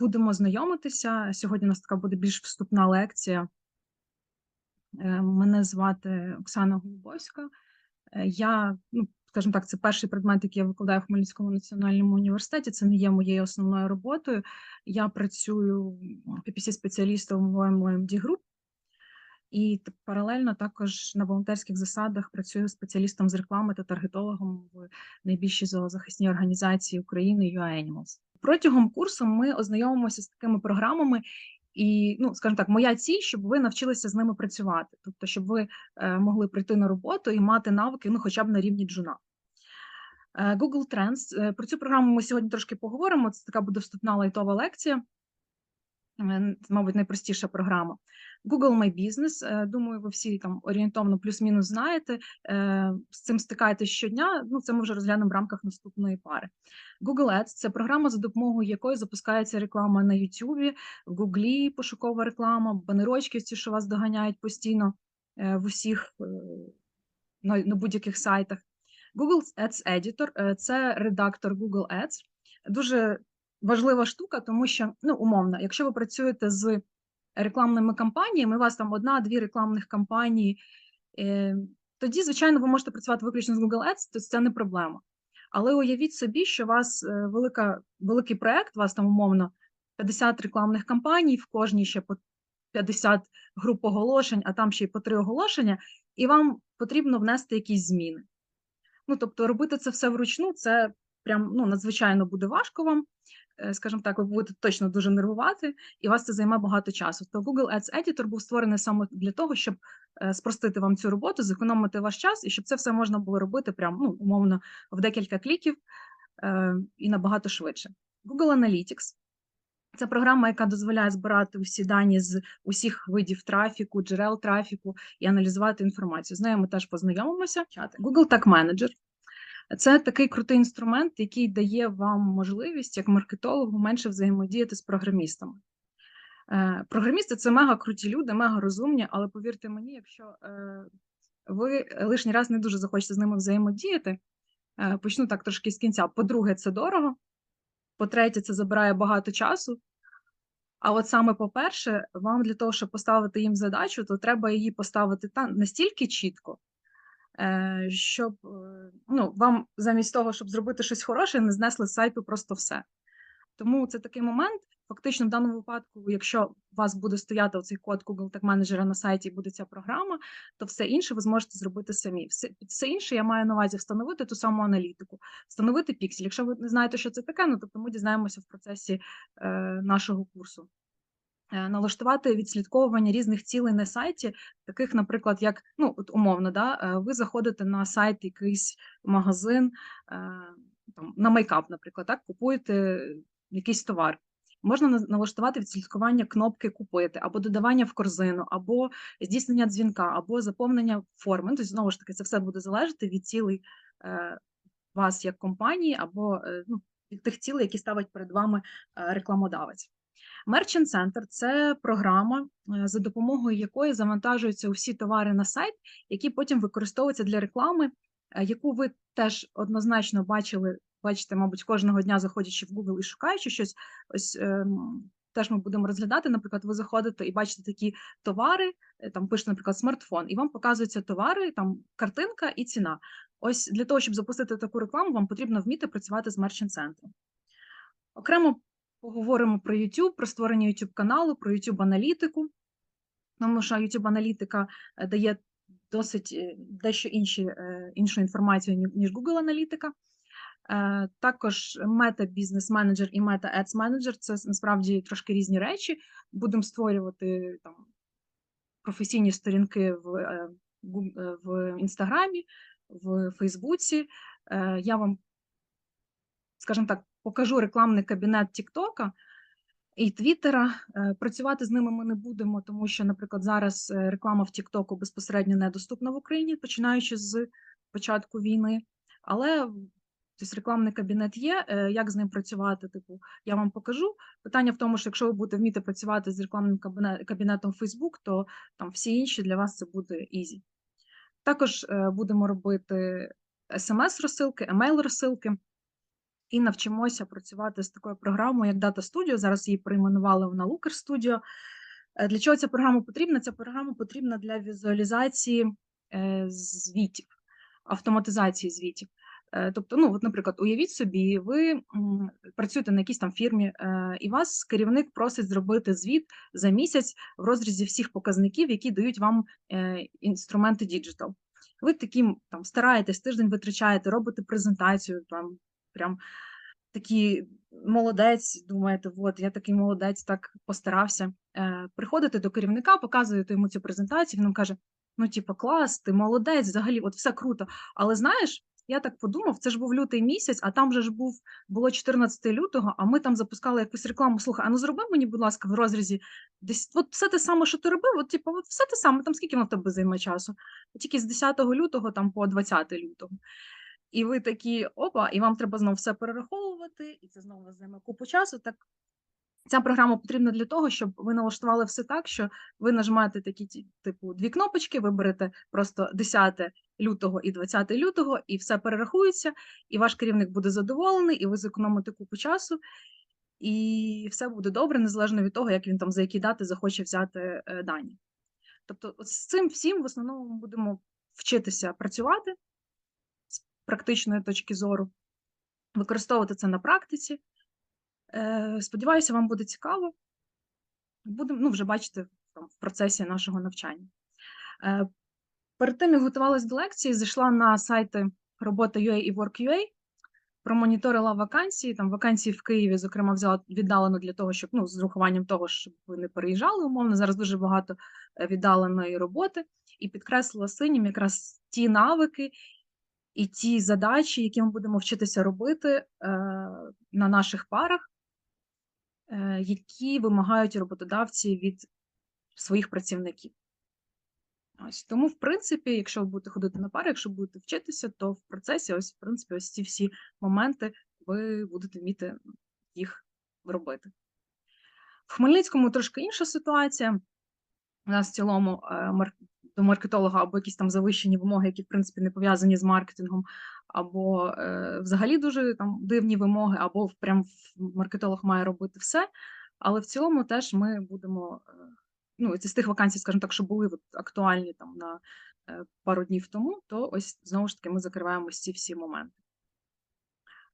Будемо знайомитися. Сьогодні у нас така буде більш вступна лекція. Е, Мене звати Оксана Голубовська. Е, Я, ну, скажімо так, це перший предмет, який я викладаю в Хмельницькому національному університеті. Це не є моєю основною роботою. Я працюю PPC-спеціалістом в OMD Group і паралельно також на волонтерських засадах працюю спеціалістом з реклами та таргетологом в найбільшій зоозахисній організації України UAnimals. Протягом курсу ми ознайомимося з такими програмами, і, ну, скажімо так, моя ціль, щоб ви навчилися з ними працювати, тобто, щоб ви е, могли прийти на роботу і мати навики, ну, хоча б на рівні джуна. Е, Google Trends. Е, Про цю програму ми сьогодні трошки поговоримо. Це така буде вступна лайтова лекція. Мабуть, найпростіша програма. Google My Business. е, Думаю, ви всі там орієнтовно плюс-мінус знаєте. е, З цим стикаєтесь щодня. Ну, це ми вже розглянемо в рамках наступної пари. Google Ads – це програма, за допомогою якої запускається реклама на YouTube, в Google, пошукова реклама, банерочки, ці, що вас доганяють постійно е, в усіх на, будь-яких сайтах. Google Ads Editor це редактор Google Ads. Дуже важлива штука, тому що, ну, умовно, якщо ви працюєте з рекламними кампаніями, у вас там одна-дві рекламних кампанії, е, тоді, звичайно, ви можете працювати виключно з Google Ads, то це не проблема. Але уявіть собі, що у вас е, велика, великий проект, у вас там умовно 50 рекламних кампаній, в кожній ще по 50 груп оголошень, а там ще й по три оголошення, і вам потрібно внести якісь зміни. Ну, тобто, робити це все вручну, це прям ну, надзвичайно буде важко вам. Е, Скажімо так, ви будете точно дуже нервувати, і вас це займе багато часу. То Google Ads Editor був створений саме для того, щоб е, спростити вам цю роботу, зекономити ваш час, і щоб це все можна було робити прям ну, умовно в декілька кліків е, і набагато швидше. Google Analytics це програма, яка дозволяє збирати усі дані з усіх видів трафіку, джерел трафіку і аналізувати інформацію. З нею ми теж познайомимося. Google Tag Manager це такий крутий інструмент, який дає вам можливість як маркетологу менше взаємодіяти з програмістами. Е, Програмісти це мега круті люди, мега розумні, але повірте мені, якщо е, ви лишній раз не дуже захочете з ними взаємодіяти, е, почну так трошки з кінця. По-друге, це дорого. По-третє, це забирає багато часу. А от саме по-перше, вам для того, щоб поставити їм задачу, то треба її поставити настільки чітко, щоб е, ну, вам замість того, щоб зробити щось хороше, не знесли з сайту просто все. Тому це такий момент. Фактично, в даному випадку, якщо у вас буде стояти оцей код Google Tag Manager на сайті буде ця програма, то все інше ви зможете зробити самі. Все, все інше я маю на увазі встановити ту саму аналітику, встановити піксель. Якщо ви не знаєте, що це таке, ну тобто ми дізнаємося в процесі е, нашого курсу. Е, Налаштувати відслідковування різних цілей на сайті, таких, наприклад, як ну, от умовно, да, е, ви заходите на сайт, якийсь магазин, е, там, на мейкап, наприклад, так, купуєте якийсь товар. Можна налаштувати відслідкування кнопки купити, або додавання в корзину, або здійснення дзвінка, або заповнення форми. Ну, Тобто, знову ж таки, це все буде залежати від цілей вас як компанії, або ну, від тих цілей, які ставить перед вами рекламодавець. Merchant Center – це програма, е, за допомогою якої завантажуються усі товари на сайт, які потім використовуються для реклами, е, яку ви теж однозначно бачили, бачите, мабуть, кожного дня заходячи в Google і шукаючи щось. Ось ем, теж ми будемо розглядати. Наприклад, ви заходите і бачите такі товари, е, там пишете, наприклад, смартфон, і вам показуються товари, там картинка і ціна. Ось для того, щоб запустити таку рекламу, вам потрібно вміти працювати з Merchant Center. Окремо поговоримо про YouTube, про створення YouTube каналу, про YouTube аналітику. Тому що YouTube аналітика е, дає досить е, дещо інші, е, іншу інформацію, ніж Google аналітика. Також Meta Business Manager і Meta Ads Manager це насправді трошки різні речі. Будемо створювати там професійні сторінки в, в Інстаграмі, в Фейсбуці. Я вам, скажімо так, покажу рекламний кабінет Тіктока і Твіттера. Е, Працювати з ними ми не будемо, тому що, наприклад, зараз е, реклама в Тіктоку безпосередньо недоступна в Україні, починаючи з початку війни. Але тобто, рекламний кабінет є. Е, Як з ним працювати? Типу, я вам покажу. Питання в тому, що якщо ви будете вміти працювати з рекламним кабінетом Facebook, то там всі інші для вас це буде ізі. Також будемо робити смс-розсилки, емейл-розсилки. І навчимося працювати з такою програмою, як Data Studio. Зараз її перейменували вона Looker Studio. Е, Для чого ця програма потрібна? Ця програма потрібна для візуалізації е, звітів, автоматизації звітів. Е, Тобто, ну, от, наприклад, уявіть собі, ви працюєте на якійсь там фірмі, і вас керівник просить зробити звіт за місяць в розрізі всіх показників, які дають вам інструменти діджитал. Ви таким там стараєтесь, тиждень витрачаєте, робите презентацію, там прям такі молодець, думаєте, от я такий молодець, так постарався. Е, Приходите до керівника, показуєте йому цю презентацію, він вам каже: ну, типу, клас, ти молодець, взагалі, от все круто. Але знаєш, я так подумав, це ж був лютий місяць, а там же ж був було 14 лютого, а ми там запускали якусь рекламу. Слухай, а ну зроби мені, будь ласка, в розрізі десь от все те саме, що ти робив, от типу, от все те саме, там скільки воно в тебе займе часу? Тільки з 10 лютого там по 20 лютого. І ви такі опа, і вам треба знову все перераховувати, і це знову займе купу часу. Так ця програма потрібна для того, щоб ви налаштували все так, що ви нажимаєте такі типу дві кнопочки, виберете просто 10 лютого і 20 лютого, і все перерахується, і ваш керівник буде задоволений, і ви зекономите купу часу, і все буде добре, незалежно від того, як він там за які дати захоче взяти е, дані. Тобто, з цим всім в основному ми будемо вчитися працювати практичної точки зору, використовувати це на практиці. Е, Сподіваюся, вам буде цікаво. Будемо ну, вже бачити там, в процесі нашого навчання. Е, Перед тим, як готувалась до лекції, зайшла на сайти робота.ua і Work.ua, промоніторила вакансії. Там вакансії в Києві, зокрема, взяла віддалено для того, щоб ну, з урахуванням того, щоб ви не переїжджали умовно. Зараз дуже багато е, віддаленої роботи, і підкреслила синім якраз ті навики і ті задачі, які ми будемо вчитися робити е, на наших парах, е, які вимагають роботодавці від своїх працівників. Ось тому, в принципі, якщо ви будете ходити на пари, якщо будете вчитися, то в процесі, ось, в принципі, ось ці всі моменти ви будете вміти їх робити. В Хмельницькому трошки інша ситуація. У нас в цілому е, до маркетолога або якісь там завищені вимоги, які, в принципі, не пов'язані з маркетингом, або е, взагалі дуже там дивні вимоги, або прям маркетолог має робити все. Але в цілому теж ми будемо е, ну, це з тих вакансій, скажімо так, що були актуальні там на е, пару днів тому, то ось знову ж таки ми закриваємо ці всі моменти.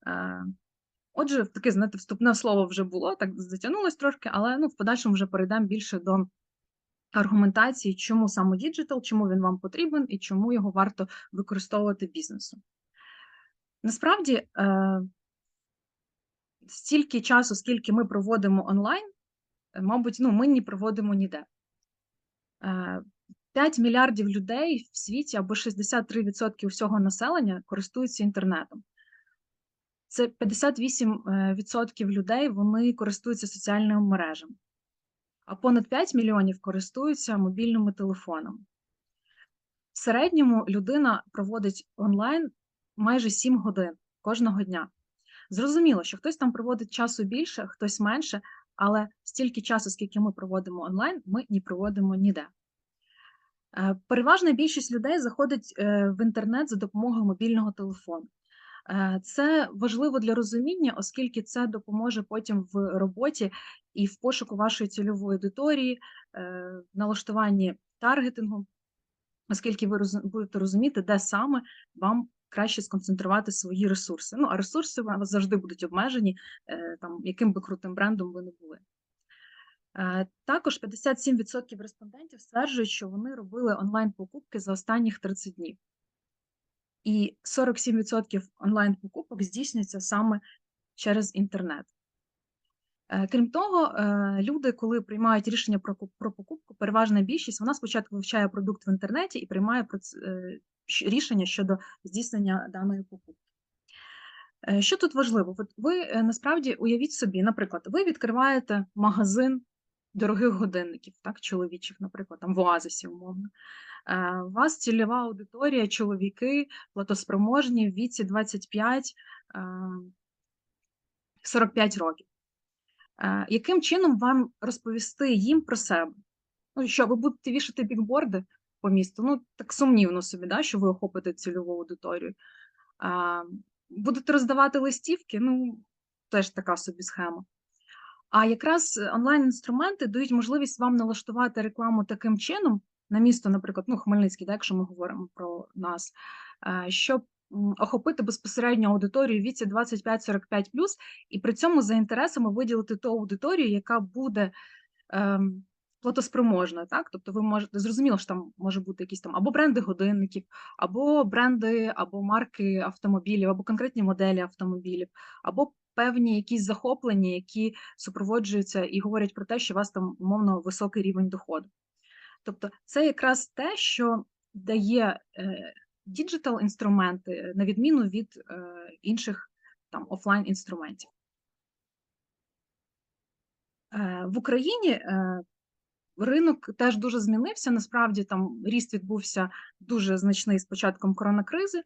Е, Отже, таке, знаєте, вступне слово вже було, так затягнулось трошки, але ну, в подальшому вже перейдемо більше до аргументації, чому саме діджитал, чому він вам потрібен і чому його варто використовувати бізнесу. Насправді, е, стільки часу, скільки ми проводимо онлайн, е, мабуть, ну, ми не проводимо ніде. Е, 5 мільярдів людей в світі або 63% всього населення користуються інтернетом. Це 58% людей вони користуються соціальними мережами, а понад 5 мільйонів користуються мобільними телефонами. В середньому людина проводить онлайн майже 7 годин кожного дня. Зрозуміло, що хтось там проводить часу більше, хтось менше, але стільки часу, скільки ми проводимо онлайн, ми не проводимо ніде. Е, Переважна більшість людей заходить е, в інтернет за допомогою мобільного телефону. Е, Це важливо для розуміння, оскільки це допоможе потім в роботі і в пошуку вашої цільової аудиторії, е, в налаштуванні таргетингу, оскільки ви будете розуміти, де саме вам краще сконцентрувати свої ресурси. Ну, а ресурси у вас завжди будуть обмежені, е, там, яким би крутим брендом ви не були. Також 57% респондентів стверджують, що вони робили онлайн-покупки за останніх 30 днів. І 47% онлайн-покупок здійснюється саме через інтернет. Е, Крім того, е, люди, коли приймають рішення про про покупку, переважна більшість вона спочатку вивчає продукт в інтернеті і приймає е, рішення щодо здійснення даної покупки. Що тут важливо? От ви насправді уявіть собі, наприклад, ви відкриваєте магазин дорогих годинників, так, чоловічих, наприклад, там в Оазисі, умовно. Е, У вас цільова аудиторія, чоловіки, платоспроможні в віці 25 е, 45 років. Е, Яким чином вам розповісти їм про себе? Ну, що ви будете вішати бікборди по місту? Ну, так сумнівно собі, да, що ви охопите цільову аудиторію. Будете роздавати листівки, ну, теж така собі схема. А якраз онлайн-інструменти дають можливість вам налаштувати рекламу таким чином, на місто, наприклад, ну, Хмельницький, так, якщо ми говоримо про нас, е, щоб охопити безпосередньо аудиторію віці 25-45 і при цьому за інтересами виділити ту аудиторію, яка буде ем, платоспроможна. Так? Тобто ви можете зрозуміло, що там може бути якісь там або бренди годинників, або бренди, або марки автомобілів, або конкретні моделі автомобілів, або певні якісь захоплення, які супроводжуються і говорять про те, що у вас там умовно високий рівень доходу. Тобто, це якраз те, що дає діджитал інструменти на відміну від е, інших там офлайн інструментів. Е, в Україні е, ринок теж дуже змінився. Насправді там ріст відбувся дуже значний з початком коронакризи,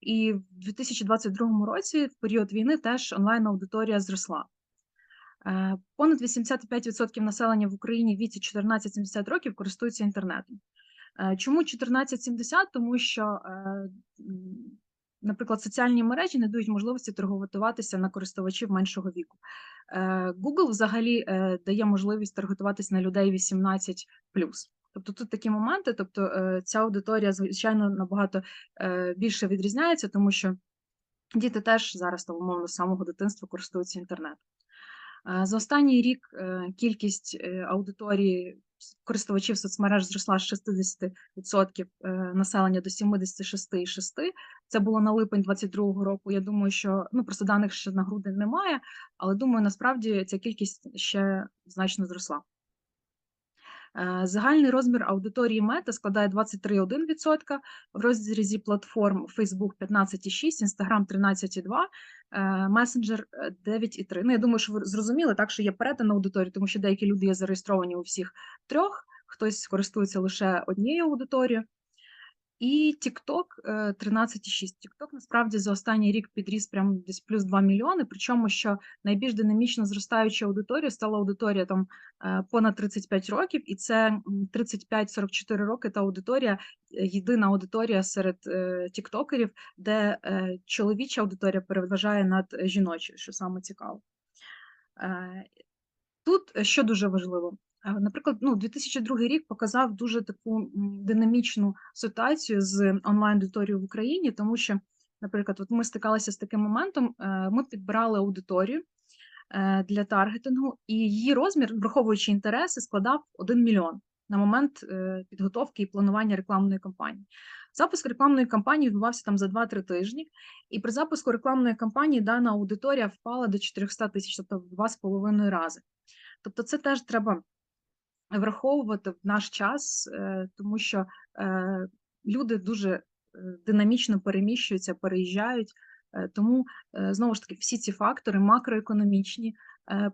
і в 2022 році, в період війни, теж онлайн-аудиторія зросла. Е, понад 85% населення в Україні в віці 14-70 років користуються інтернетом. Чому 14-70? Тому що, наприклад, соціальні мережі не дають можливості торгуватися на користувачів меншого віку. Google взагалі е, дає можливість таргетуватись на людей 18 Тобто тут такі моменти, тобто е, ця аудиторія, звичайно, набагато е, більше відрізняється, тому що діти теж зараз умовно з самого дитинства користуються інтернетом. За останній рік кількість аудиторії користувачів соцмереж зросла з 60% населення до 76,6%. Це було на липень 2022 року. Я думаю, що ну просто даних ще на грудень немає, але думаю, насправді ця кількість ще значно зросла. Е, загальний розмір аудиторії мета складає 23,1%, в розрізі платформ Facebook 15,6%, Instagram 13,2%, месенджер 9,3%. Ну, я думаю, що ви зрозуміли, так що є перетин аудиторії, тому що деякі люди є зареєстровані у всіх трьох, хтось користується лише однією аудиторією. І TikTok 13,6. TikTok насправді за останній рік підріс прям десь плюс 2 мільйони. Причому що найбільш динамічно зростаюча аудиторія стала аудиторія там е, понад 35 років, і це 35-44 роки. Та аудиторія, єдина аудиторія серед е, тіктокерів, де чоловіча аудиторія переважає над жіночою, що саме цікаво. Тут що дуже важливо, Наприклад, ну 2002 рік показав дуже таку динамічну ситуацію з онлайн-аудиторією в Україні, тому що, наприклад, от ми стикалися з таким моментом, е, ми підбирали аудиторію е, для таргетингу, і її розмір, враховуючи інтереси, складав 1 мільйон на момент е, підготовки і планування рекламної кампанії. Запуск рекламної кампанії відбувався там за 2-3 тижні, і при запуску рекламної кампанії дана аудиторія впала до 400 тисяч, тобто в 2,5 рази. Тобто, це теж треба враховувати в наш час, е, тому що е, люди дуже е, динамічно переміщуються, переїжджають. Тому знову ж таки всі ці фактори макроекономічні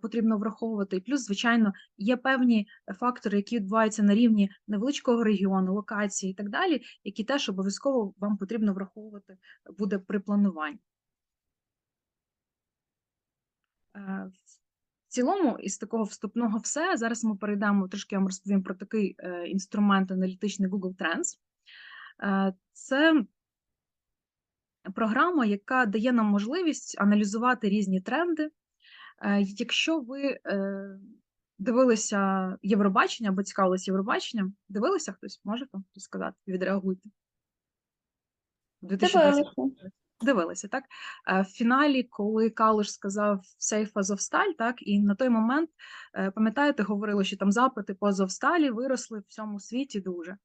потрібно враховувати. І плюс, звичайно, є певні фактори, які відбуваються на рівні невеличкого регіону, локації і так далі, які теж обов'язково вам потрібно враховувати буде при плануванні цілому, із такого вступного все. Зараз ми перейдемо трошки я вам розповім про такий е, інструмент аналітичний Google Trends. Е, це програма, яка дає нам можливість аналізувати різні тренди. Е, якщо ви дивилися Євробачення або цікавилися Євробаченням, дивилися хтось, може там сказати, відреагуйте. 2020 Дивилися, так? Е, в фіналі, коли Калуш сказав «Safe Азовсталь», так, і на той момент, е, пам'ятаєте, говорили, що там запити по Азовсталі виросли в всьому світі дуже.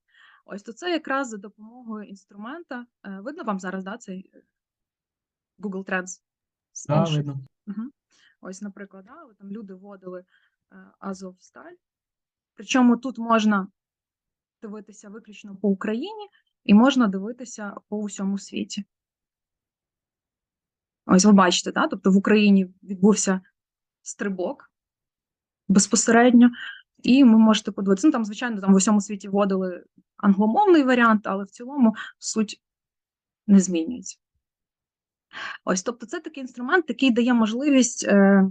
Ось то це якраз за допомогою інструмента. Е, видно вам зараз, да, цей Google Trends? Да, видно. Угу. Ось, наприклад, да, там люди вводили Азовсталь. Причому тут можна дивитися виключно по Україні і можна дивитися по усьому світі. Ось ви бачите, да? тобто в Україні відбувся стрибок безпосередньо, і ви можете подивитися. Ну, там, звичайно, там в усьому світі вводили англомовний варіант, але в цілому суть не змінюється. Ось, тобто, це такий інструмент, який дає можливість е,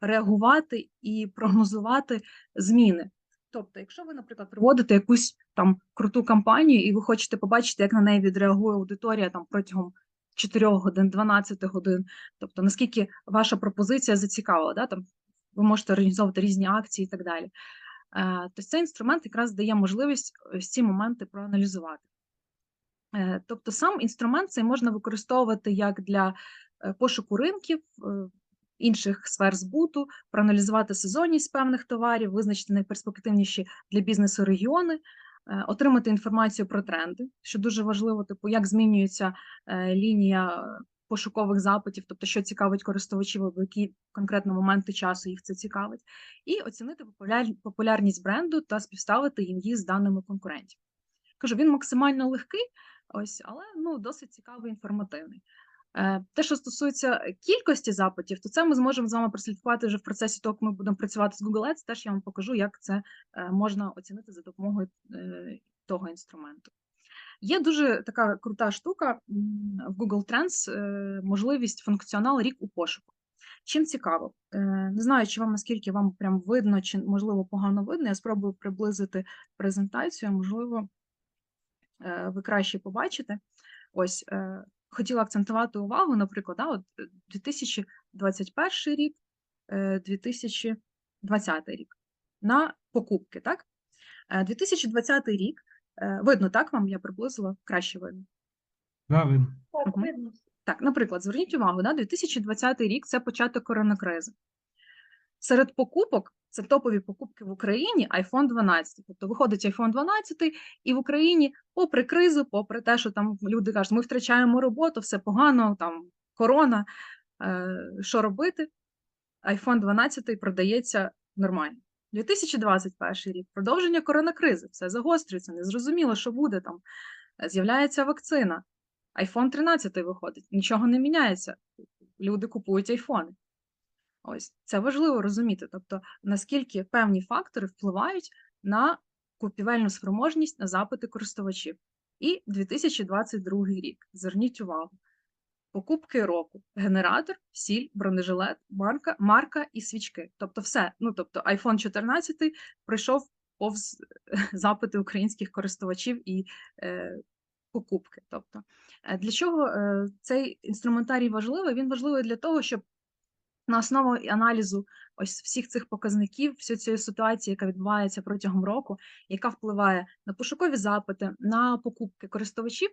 реагувати і прогнозувати зміни. Тобто, якщо ви, наприклад, проводите якусь там круту кампанію, і ви хочете побачити, як на неї відреагує аудиторія там протягом 4 годин, 12 годин. Тобто, наскільки ваша пропозиція зацікавила, да, там ви можете організовувати різні акції і так далі. Е, Тобто цей інструмент якраз дає можливість ось ці моменти проаналізувати. Е, Тобто сам інструмент цей можна використовувати як для е, пошуку ринків, е, інших сфер збуту, проаналізувати сезонність певних товарів, визначити найперспективніші для бізнесу регіони, е, отримати інформацію про тренди, що дуже важливо, типу, як змінюється е, лінія пошукових запитів, тобто що цікавить користувачів, в які конкретно моменти часу їх це цікавить, і оцінити популяр- популярність бренду та співставити її з даними конкурентів. Кажу, він максимально легкий, ось, але ну, досить цікавий інформативний. Е, Те, що стосується кількості запитів, то це ми зможемо з вами прослідкувати вже в процесі того, як ми будемо працювати з Google Ads. Теж я вам покажу, як це е, можна оцінити за допомогою е, того інструменту. Є дуже така крута штука в Google Trends, можливість функціонал рік у пошуку. Чим цікаво? Не знаю, чи вам наскільки вам прям видно, чи можливо погано видно. Я спробую приблизити презентацію, можливо, ви краще побачите. Ось хотіла акцентувати увагу, наприклад, да, от е, 2021 рік, е, 2020 рік на покупки, так? Е, 2020 рік, е, видно, так вам я приблизила краще видно. Да, видно. Так, видно. Так, наприклад, зверніть увагу, да, 2020 рік це початок коронакризи. Серед покупок це топові покупки в Україні iPhone 12. Тобто виходить iPhone 12, і в Україні, попри кризу, попри те, що там люди кажуть, ми втрачаємо роботу, все погано, там корона, е, що робити? iPhone 12 продається нормально. 2021 рік продовження коронакризи, все загострюється, незрозуміло, що буде там. З'являється вакцина. iPhone 13 виходить, нічого не міняється. Люди купують айфони. Ось це важливо розуміти. Тобто, наскільки певні фактори впливають на купівельну спроможність на запити користувачів. І 2022 рік. Зверніть увагу. Покупки року: генератор, сіль, бронежилет, марка, марка і свічки. Тобто, все. Ну тобто, iPhone 14 пройшов повз запити українських користувачів і е, покупки. Тобто, е, для чого е, цей інструментарій важливий? Він важливий для того, щоб на основі аналізу ось всіх цих показників, всієї цієї ситуації, яка відбувається протягом року, яка впливає на пошукові запити, на покупки користувачів,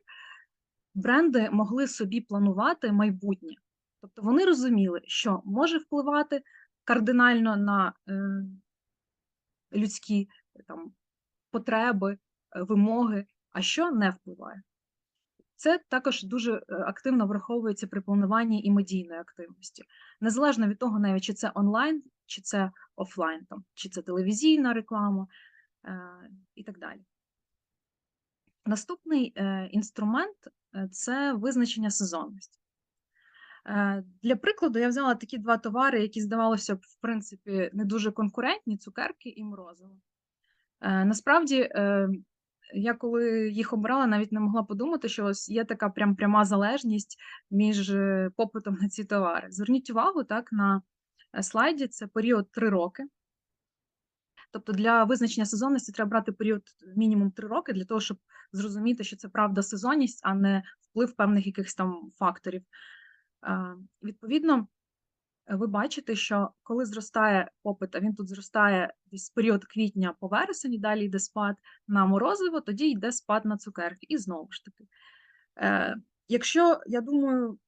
бренди могли собі планувати майбутнє. Тобто вони розуміли, що може впливати кардинально на е, людські там, потреби, е, вимоги, а що не впливає. Це також дуже е, активно враховується при плануванні і медійної активності, незалежно від того, навіть чи це онлайн, чи це офлайн, там, чи це телевізійна реклама е, і так далі. Наступний е, інструмент це визначення сезонності. Для прикладу, я взяла такі два товари, які, здавалося б, в принципі, не дуже конкурентні: цукерки і морозиво. Насправді, я коли їх обрала, навіть не могла подумати, що ось є така прям пряма залежність між е, попитом на ці товари. Зверніть увагу, так, на е, слайді це період 3 роки. Тобто для визначення сезонності треба брати період мінімум 3 роки для того, щоб зрозуміти, що це правда сезонність, а не вплив певних якихось там факторів. Е, Відповідно, ви бачите, що коли зростає попит, а він тут зростає десь період квітня по вересень, і далі йде спад на морозиво, тоді йде спад на цукерки. І знову ж таки. Е, Якщо, я думаю,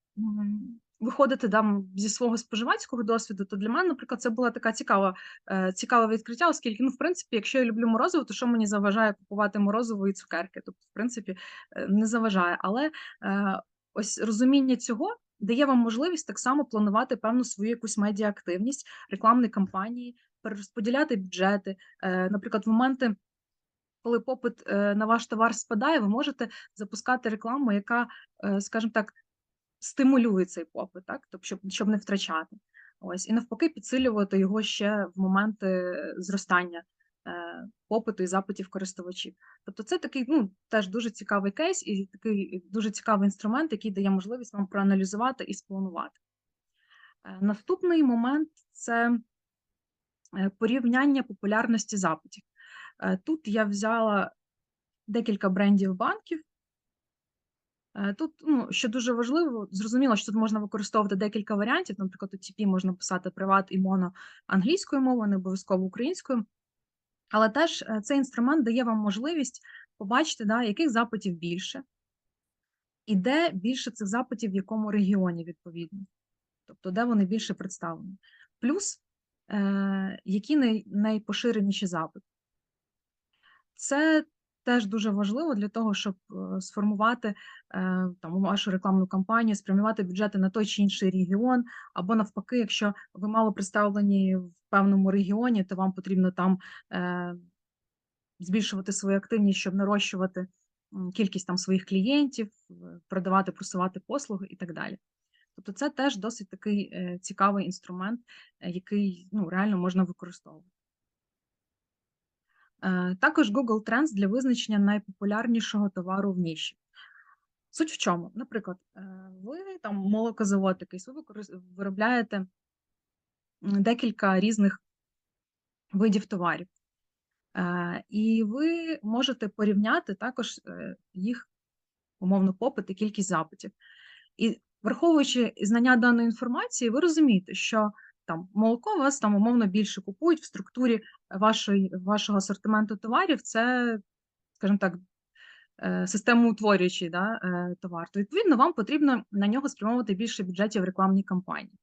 виходити там зі свого споживацького досвіду, то для мене, наприклад, це була така цікава, е, цікаве відкриття, оскільки, ну, в принципі, якщо я люблю морозиво, то що мені заважає купувати морозиво і цукерки? Тобто, в принципі, е, не заважає. Але е, ось розуміння цього дає вам можливість так само планувати певну свою якусь медіаактивність, рекламні кампанії, перерозподіляти бюджети. Е, Наприклад, в моменти. Коли попит е, на ваш товар спадає, ви можете запускати рекламу, яка, е, скажімо так, стимулює цей попит, так? Тобто, щоб, щоб не втрачати. Ось, і навпаки, підсилювати його ще в моменти зростання попиту і запитів користувачів. Тобто, це такий ну, теж дуже цікавий кейс і такий дуже цікавий інструмент, який дає можливість вам проаналізувати і спланувати. Е, Наступний момент це е, порівняння популярності запитів. Е, Тут я взяла декілька брендів банків. Е, тут, ну, що дуже важливо, зрозуміло, що тут можна використовувати декілька варіантів. Наприклад, у TP можна писати приват і моно англійською мовою, не обов'язково українською. Але теж е, цей інструмент дає вам можливість побачити, да, яких запитів більше, і де більше цих запитів, в якому регіоні відповідно. Тобто, де вони більше представлені. Плюс, е, які най, найпоширеніші запити. Це теж дуже важливо для того, щоб е, сформувати е, там вашу рекламну кампанію, спрямувати бюджети на той чи інший регіон, або навпаки, якщо ви мало представлені в певному регіоні, то вам потрібно там е, збільшувати свою активність, щоб нарощувати кількість там своїх клієнтів, продавати, просувати послуги і так далі. Тобто, це теж досить такий цікавий інструмент, який ну, реально можна використовувати. Е, також Google Trends для визначення найпопулярнішого товару в ніші. Суть в чому? Наприклад, е, ви там молокозавод якийсь, ви виробляєте декілька різних видів товарів. Е, і ви можете порівняти також їх умовно попит і кількість запитів. І враховуючи знання даної інформації, ви розумієте, що там молоко вас там умовно більше купують в структурі вашої, вашого асортименту товарів, це, скажімо так, е, системоутворюючий да, е, товар. То, відповідно, вам потрібно на нього спрямовувати більше бюджетів в рекламній кампанії.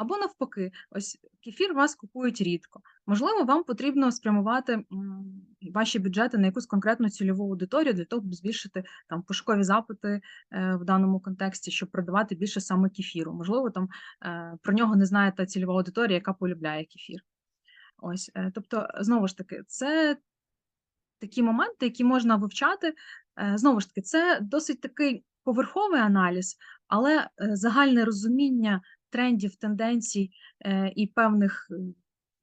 Або навпаки, ось кефір вас купують рідко. Можливо, вам потрібно спрямувати ваші бюджети на якусь конкретну цільову аудиторію для того, щоб збільшити там пошукові запити е, в даному контексті, щоб продавати більше саме кефіру. Можливо, там е, про нього не знає та цільова аудиторія, яка полюбляє кефір. Ось, е, тобто, знову ж таки, це такі моменти, які можна вивчати. Знову ж таки, це досить такий поверховий аналіз, але загальне розуміння трендів, тенденцій е, і певних е,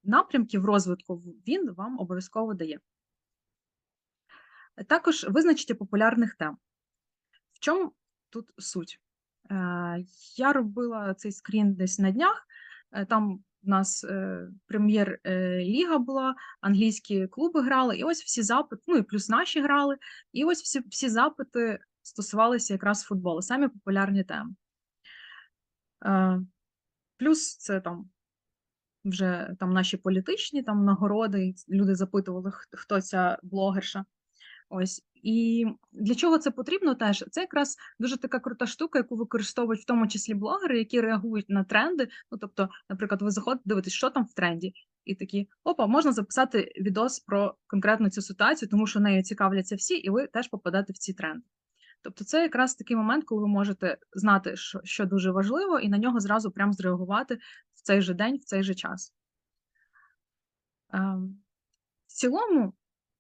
напрямків розвитку він вам обов'язково дає. Також визначте популярних тем. В чому тут суть? Е, я робила цей скрін десь на днях. Там у нас прем'єр-ліга була, англійські клуби грали, і ось всі запити, ну і плюс наші грали, і ось всі всі запити стосувалися якраз футболу, самі популярні теми. Плюс це там вже там наші політичні там нагороди, люди запитували, хто ця блогерша. Ось і для чого це потрібно теж? Це якраз дуже така крута штука, яку використовують в тому числі блогери, які реагують на тренди. Ну тобто, наприклад, ви заходите, дивитесь, що там в тренді, і такі опа, можна записати відос про конкретну цю ситуацію, тому що нею цікавляться всі, і ви теж попадете в ці тренди. Тобто, це якраз такий момент, коли ви можете знати, що що дуже важливо, і на нього зразу прям зреагувати в цей же день, в цей же час. Ем, в цілому,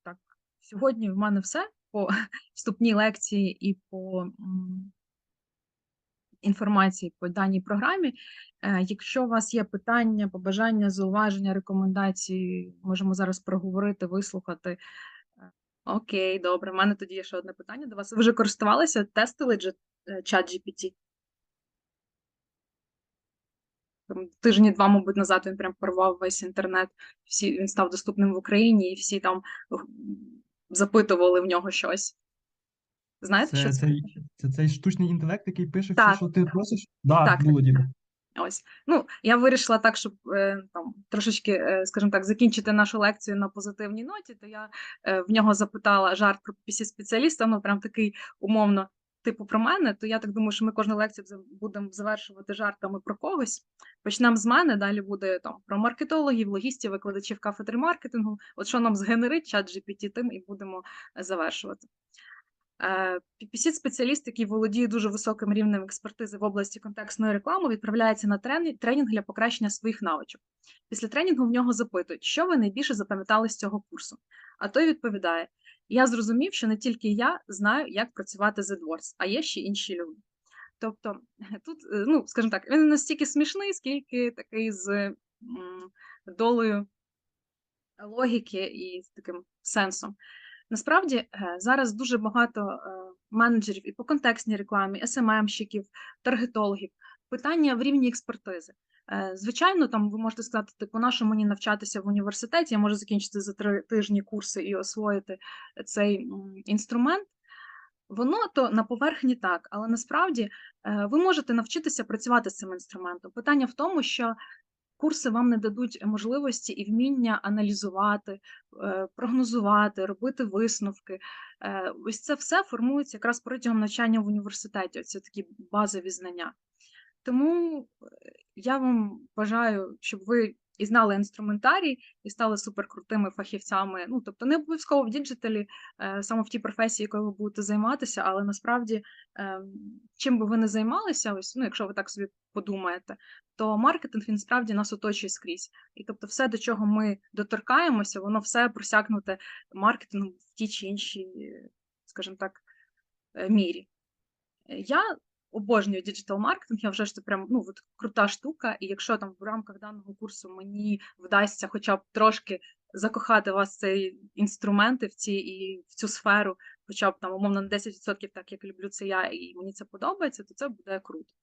так, сьогодні в мене все по вступній лекції і по інформації по даній програмі. Е, якщо у вас є питання, побажання, зауваження, рекомендації, можемо зараз проговорити, вислухати. Окей, добре. У мене тоді є ще одне питання до вас. Ви вже користувалися, тестили е, чат GPT? Тижні два, мабуть, назад він прям порвав весь інтернет, всі він став доступним в Україні, і всі там запитували в нього щось. Знаєте, Це, що це? цей, це цей штучний інтелект, який пише Так. все, що ти просиш? Да, Так, було діло. Ось. Ну, я вирішила так, щоб е, там трошечки, е, скажімо так, закінчити нашу лекцію на позитивній ноті, то я е, в нього запитала жарт про pc спеціаліста ну прям такий умовно, типу про мене. То я так думаю, що ми кожну лекцію будемо завершувати жартами про когось. Почнемо з мене, далі буде там про маркетологів, логістів, викладачів кафедри маркетингу. От що нам згенерить чат GPT, тим і будемо завершувати. Ppc спеціаліст який володіє дуже високим рівнем експертизи в області контекстної реклами, відправляється на тренінг для покращення своїх навичок. Після тренінгу в нього запитують, що ви найбільше запам'ятали з цього курсу. А той відповідає: Я зрозумів, що не тільки я знаю, як працювати з AdWords, а є ще інші люди. Тобто, тут, е, ну, скажімо так, він настільки смішний, скільки такий з долею логіки і з таким сенсом. Насправді е, зараз дуже багато е, менеджерів і по контекстній рекламі, СММщиків, таргетологів, питання в рівні експертизи. Е, звичайно, там ви можете сказати, типу, на що мені навчатися в університеті, я можу закінчити за три тижні курси і освоїти цей інструмент. Воно то на поверхні так, але насправді ви можете навчитися працювати з цим інструментом. Питання в тому, що курси вам не дадуть можливості і вміння аналізувати, е, прогнозувати, робити висновки. Е, Ось це все формується якраз протягом навчання в університеті. Це такі базові знання. Тому е, я вам бажаю, щоб ви і знали інструментарій, і стали суперкрутими фахівцями. Ну, тобто, не обов'язково в діджиталі, е, саме в тій професії, якою ви будете займатися, але насправді, е, чим би ви не займалися, ось, ну, якщо ви так собі подумаєте, то маркетинг він справді нас оточує скрізь. І тобто, все, до чого ми доторкаємося, воно все просякнуте маркетингом в тій чи іншій, скажімо так, е, мірі. Я обожнюю діджитал маркетинг, я вже ж це прям ну, от, крута штука. І якщо там в рамках даного курсу мені вдасться хоча б трошки закохати вас цей інструменти в ці і в цю сферу, хоча б там умовно на 10%, так як люблю це я, і мені це подобається, то це буде круто.